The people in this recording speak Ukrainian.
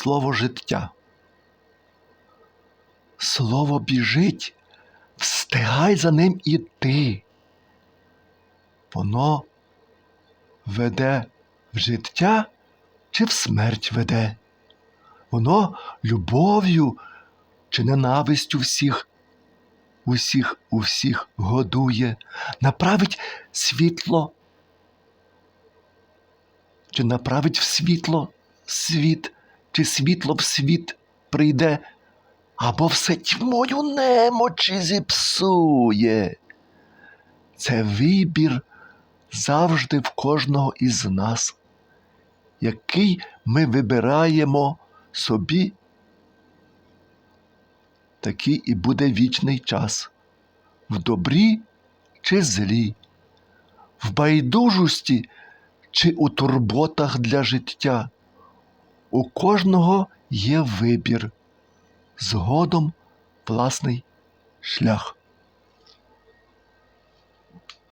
слово життя. Слово біжить, встигай за ним іти. Воно веде в життя чи в смерть веде. Воно любов'ю чи ненавистю всіх, усіх, усіх годує, направить світло, чи направить в світло світ, чи світло в світ прийде, або все тьмою немочі зіпсує. Це вибір завжди в кожного із нас, який ми вибираємо собі, такий і буде вічний час, в добрі чи злі, в байдужості чи у турботах для життя. У кожного є вибір, згодом власний шлях.